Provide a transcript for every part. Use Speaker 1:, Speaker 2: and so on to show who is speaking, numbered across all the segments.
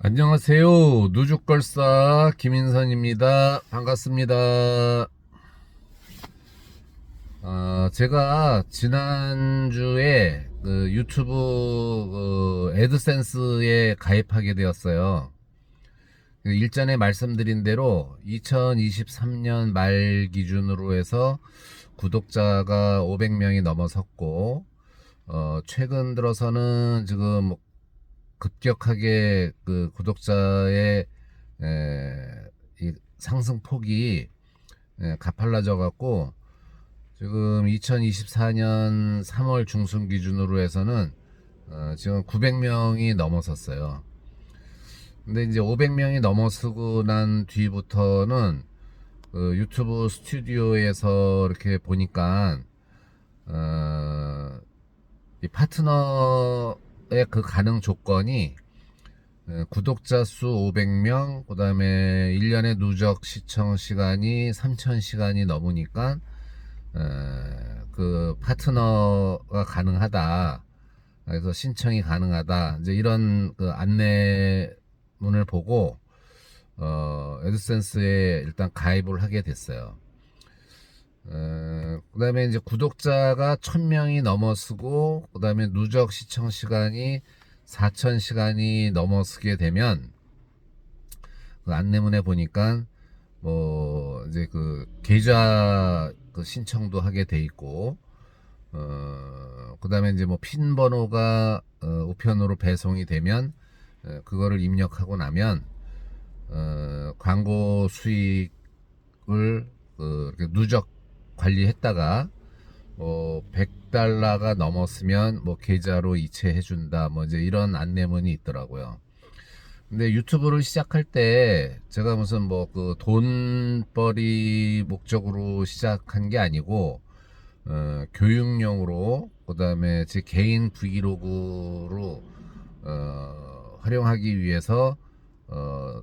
Speaker 1: 안녕하세요. 누죽걸사 김인선입니다. 반갑습니다. 아, 제가 지난주에 그 유튜브 그 애드센스에 가입하게 되었어요. 그 일전에 말씀드린 대로 2023년 말 기준으로 해서 구독자가 500명이 넘어섰고, 어, 최근 들어서는 지금 뭐 급격하게 그 구독자의 에, 이 상승폭이 에, 가팔라져 갖고 지금 2024년 3월 중순 기준으로 해서는 어, 지금 900명이 넘어섰어요. 근데 이제 500명이 넘어서고 난 뒤부터는 그 유튜브 스튜디오에서 이렇게 보니까 어, 이 파트너의 그 가능 조건이 에, 구독자 수 500명, 그 다음에 1년의 누적 시청 시간이 3000시간이 넘으니까, 에, 그 파트너가 가능하다. 그래서 신청이 가능하다. 이제 이런 그 안내문을 보고, 어, 에드센스에 일단 가입을 하게 됐어요. 어, 그 다음에 이제 구독자가 1000명이 넘어서고, 그 다음에 누적 시청 시간이 4000시간이 넘어서게 되면, 그 안내문에 보니까, 뭐, 이제 그, 계좌 그 신청도 하게 돼 있고, 어, 그 다음에 이제 뭐, 핀 번호가, 어, 우편으로 배송이 되면, 어, 그거를 입력하고 나면, 어, 광고 수익을, 그, 누적 관리했다가 뭐 100달러가 넘었으면 뭐 계좌로 이체해 준다 뭐 이제 이런 안내문이 있더라고요. 근데 유튜브를 시작할 때 제가 무슨 뭐 그 돈벌이 목적으로 시작한 게 아니고 어, 교육용으로 그다음에 제 개인 브이로그로 어, 활용하기 위해서 어,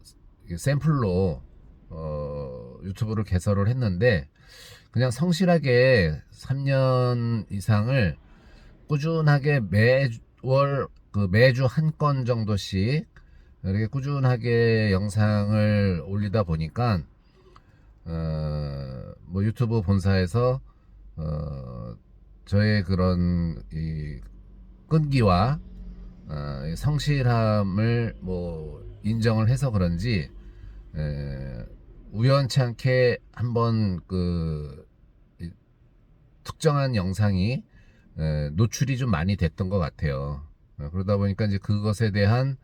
Speaker 1: 샘플로 어, 유튜브를 개설을 했는데 그냥 성실하게 3년 이상을 꾸준하게 매월 그 매주 한 건 정도씩 이렇게 꾸준하게 영상을 올리다 보니까 어 뭐 유튜브 본사에서 어 저의 그런 이 끈기와 어, 이 성실함을 뭐 인정을 해서 그런지 에, 우연치 않게 한번 그 이, 특정한 영상이 에, 노출이 좀 많이 됐던 것 같아요. 어, 그러다 보니까 이제 그것에 대한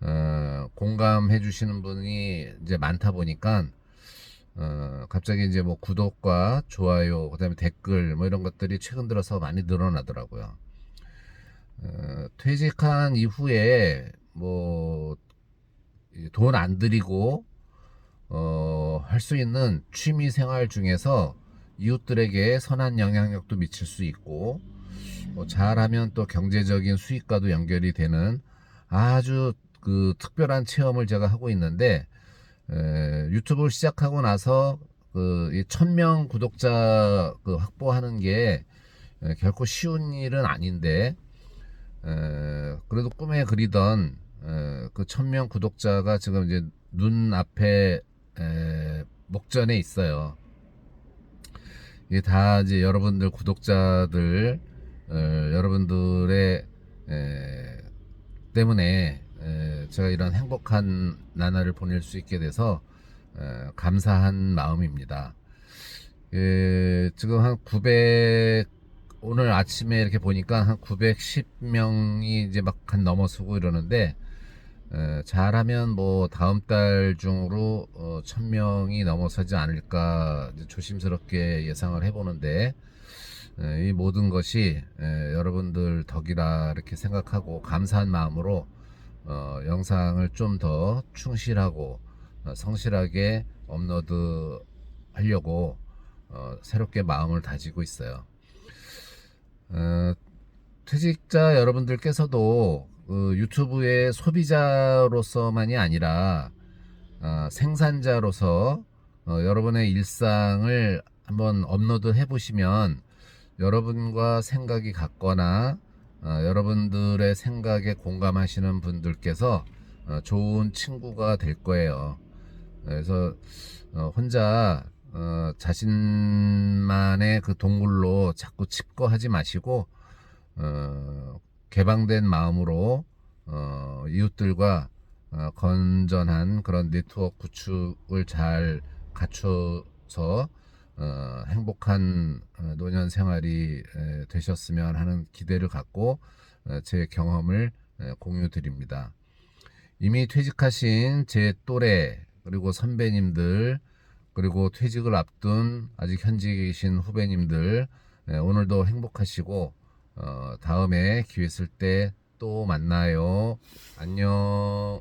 Speaker 1: 어, 공감해 주시는 분이 이제 많다 보니까 어, 갑자기 이제 뭐 구독과 좋아요, 그다음에 댓글 뭐 이런 것들이 최근 들어서 많이 늘어나더라고요. 어, 퇴직한 이후에 뭐 돈 안 들이고 어, 할 수 있는 취미 생활 중에서 이웃들에게 선한 영향력도 미칠 수 있고, 뭐 잘하면 또 경제적인 수익과도 연결이 되는 아주 그 특별한 체험을 제가 하고 있는데, 에, 유튜브를 시작하고 나서 그 천명 구독자 그 확보하는 게 에, 결코 쉬운 일은 아닌데, 에, 그래도 꿈에 그리던 에, 그 천명 구독자가 지금 이제 눈 앞에 에, 목전에 있어요. 이게 다 이제 여러분들 구독자들 어, 여러분들의 에, 때문에 에, 제가 이런 행복한 나날을 보낼 수 있게 돼서 에, 감사한 마음입니다. 에, 지금 한 900, 오늘 아침에 이렇게 보니까 한 910명이 이제 막 한 넘어서고 이러는데 에, 잘하면 뭐 다음 달 중으로 어, 1000명이 넘어서지 않을까 조심스럽게 예상을 해보는데 에, 이 모든 것이 에, 여러분들 덕이라 이렇게 생각하고 감사한 마음으로 어, 영상을 좀 더 충실하고 어, 성실하게 업로드 하려고 어, 새롭게 마음을 다지고 있어요. 어, 퇴직자 여러분들께서도 그 유튜브의 소비자로서만이 아니라 어, 생산자로서 어, 여러분의 일상을 한번 업로드 해보시면 여러분과 생각이 같거나 어, 여러분들의 생각에 공감하시는 분들께서 어, 좋은 친구가 될 거예요. 그래서 어, 혼자 어, 자신만의 그 동굴로 자꾸 칩거하지 마시고 어, 개방된 마음으로 어, 이웃들과 어, 건전한 그런 네트워크 구축을 잘 갖춰서 어, 행복한 어, 노년 생활이 에, 되셨으면 하는 기대를 갖고 어, 제 경험을 에, 공유 드립니다. 이미 퇴직하신 제 또래 그리고 선배님들 그리고 퇴직을 앞둔 아직 현직에 계신 후배님들 에, 오늘도 행복하시고 어, 다음에 기회 있을 때 또 만나요. 안녕.